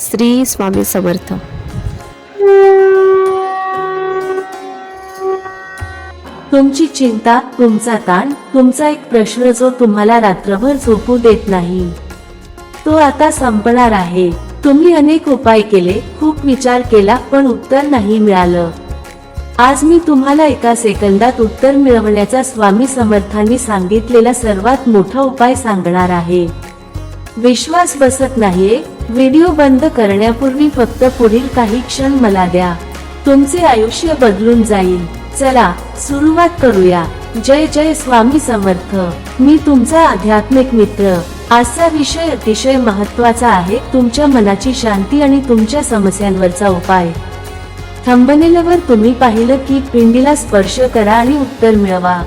श्री स्वामी समर्थ. तुमची चिंता तुमचा ताण तुमचा एक प्रश्न जो तुम्हाला रात्रभर झोपू देत नाही तो आता संपणार आहे. तुम्ही अनेक उपाय केले खूप विचार केला पण उत्तर नाही मिळालं. आज मी तुम्हाला एका सेकंदात उत्तर मिळवण्याचा स्वामी समर्थांनी सांगितलेला सर्वात मोठा उपाय सांगणार आहे. विश्वास बसत नाहीये व्हिडिओ बंद करण्यापूर्वी फक्त पुढील काही क्षण मला द्या. तुमचे आयुष्य बदलून जाईल. चला सुरुवात करूया. जय जय स्वामी समर्थ. मी तुमचा आध्यात्मिक मित्र. आजचा विषय अतिशय महत्त्वाचा आहे. तुमच्या मनाची शांती आणि तुमच्या समस्यांवरचा उपाय. थंबनेलवर तुम्ही पाहिलं की पिंडीला स्पर्श करा आणि उत्तर मिळवा.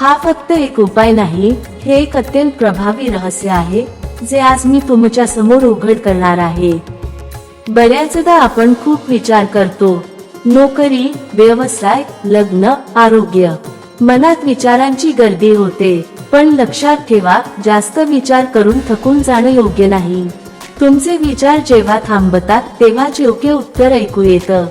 हा फक्त एक उपाय नाही हे एक अत्यंत प्रभावी रहस्य आहे. जे आज मी तुमच्यासमोर उघड करणार आहे. बऱ्याचदा आपण खूप विचार करतो नोकरी व्यवसाय लग्न आरोग्य. मनात विचारांची गर्दी होते पण लक्षात ठेवा जास्त विचार करून थकून जाणं योग्य नाही. तुमचे विचार जेव्हा थांबतात तेव्हाच योग्य उत्तर ऐकू येतं.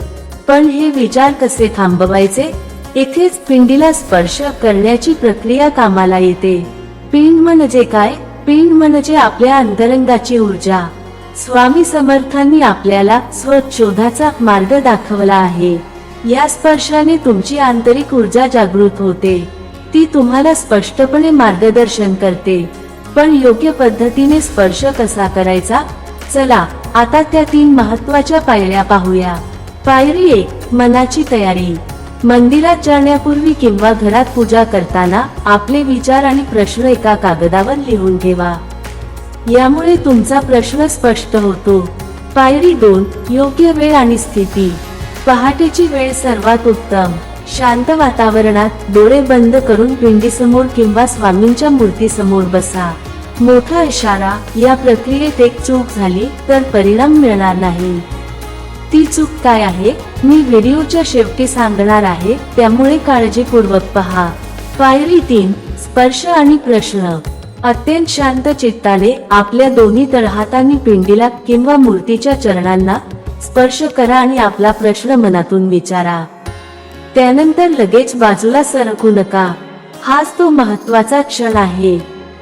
पण हे विचार कसे थांबवायचे? इथेच पिंडीला स्पर्श करण्याची प्रक्रिया कामाला येते. पिंड म्हणजे काय? पिंड म्हणजे आपल्या अंतरंगाची ऊर्जा. स्वामी समर्थांनी आपल्याला स्वशोधाचा मार्ग दाखवला आहे. या स्पर्शाने तुमची आंतरिक ऊर्जा जागृत होते. ती तुम्हाला स्पष्टपणे मार्गदर्शन करते. पण योग्य पद्धतीने स्पर्श कसा करायचा? चला आता त्या तीन महत्त्वाच्या पायऱ्या पाहूया. पायरी एक मनाची तयारी. मंदिरात जाण्यापूर्वी किंवा घरात पूजा करताना आपले विचार आणि प्रश्न एका कागदावर लिहून ठेवा. यामुळे तुमचा प्रश्न स्पष्ट होतो. पायरी दोन योग्य वेळ आणि स्थिती. पहाटेची वेळ सर्वात उत्तम. शांत वातावरणात डोळे बंद करून पिंडीसमोर किंवा स्वामींच्या मूर्तीसमोर बसा. मोठा इशारा या प्रक्रियेत एक चूक झाली तर परिणाम मिळणार नाही. ती चूक काय आहे? मी व्हिडिओच्या शेवटी सांगणार आहे त्यामुळे काळजीपूर्वक पहा. पायरी तीन स्पर्श आणि प्रश्न. अत्यंत शांत चित्ताने आपल्या दोन्ही तळहातांनी पिंडीला किंवा मूर्तीच्या चरणांना स्पर्श करा आणि आपला प्रश्न मनातून विचारा. त्यानंतर लगेच बाजूला सरकू नका. हाच तो महत्त्वाचा क्षण आहे.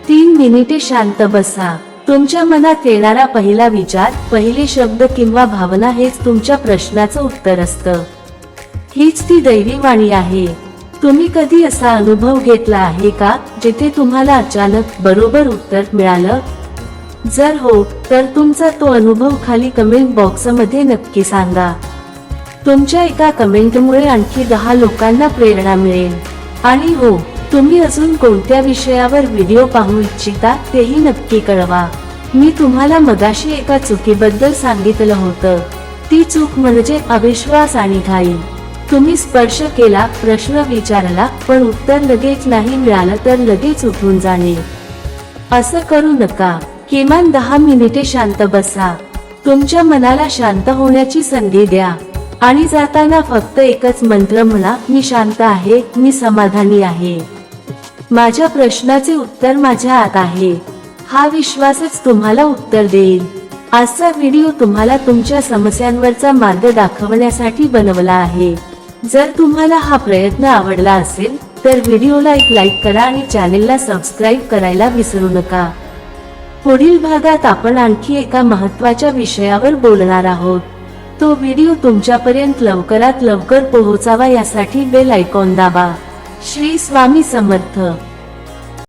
तीन मिनिटे शांत बसा. तुमच्या मनात येणारा पहिला विचार पहिले शब्द किंवा भावना हेच तुमच्या प्रश्नाचं उत्तर असतं. हीच ती दैवी वाणी आहे. तुम्ही कधी असा अनुभव घेतला आहे का जिथे तुम्हाला अचानक बरोबर उत्तर मिळालं? जर हो तर तुमचा तो अनुभव खाली कमेंट बॉक्समध्ये नक्की सांगा. तुमच्या एका कमेंटमुळे आणखी दहा लोकांना प्रेरणा मिळेल. आणि हो तुम्ही अजून कोणत्या विषयावर व्हिडिओ पाहू इच्छिता तेही नक्की कळवा. मी तुम्हाला मगाशी एका चुकीबद्दल सांगितलं होतं. ती चूक म्हणजे अविश्वास आणि घाई. तुम्ही स्पर्श केला प्रश्न विचारला पण उत्तर लगेच नाही मिळालं तर लगेच उठून जाणे. असं करू नका. किमान दहा मिनिटे शांत बसा. तुमच्या मनाला शांत होण्याची संधी द्या. आणि जाताना फक्त एकच मंत्र म्हणा मी शांत आहे मी समाधानी आहे. माझ्या प्रश्नाचे उत्तर माझ्या आत आहे. हा विश्वासच तुम्हाला उत्तर देईल. आजचा व्हिडिओ तुम्हाला तुमच्या समस्यांवरचा मार्ग दाखवण्यासाठी बनवला आहे. जर तुम्हाला हा प्रयत्न आवडला असेल तर व्हिडिओला एक लाईक करा आणि चॅनेलला सबस्क्राईब करायला विसरू नका. पुढील भागात आपण आणखी एका महत्त्वाच्या विषयावर बोलणार आहोत. तो व्हिडिओ तुमच्यापर्यंत लवकरात लवकर पोहोचावा यासाठी बेल आयकॉन दाबा. श्री स्वामी समर्थ.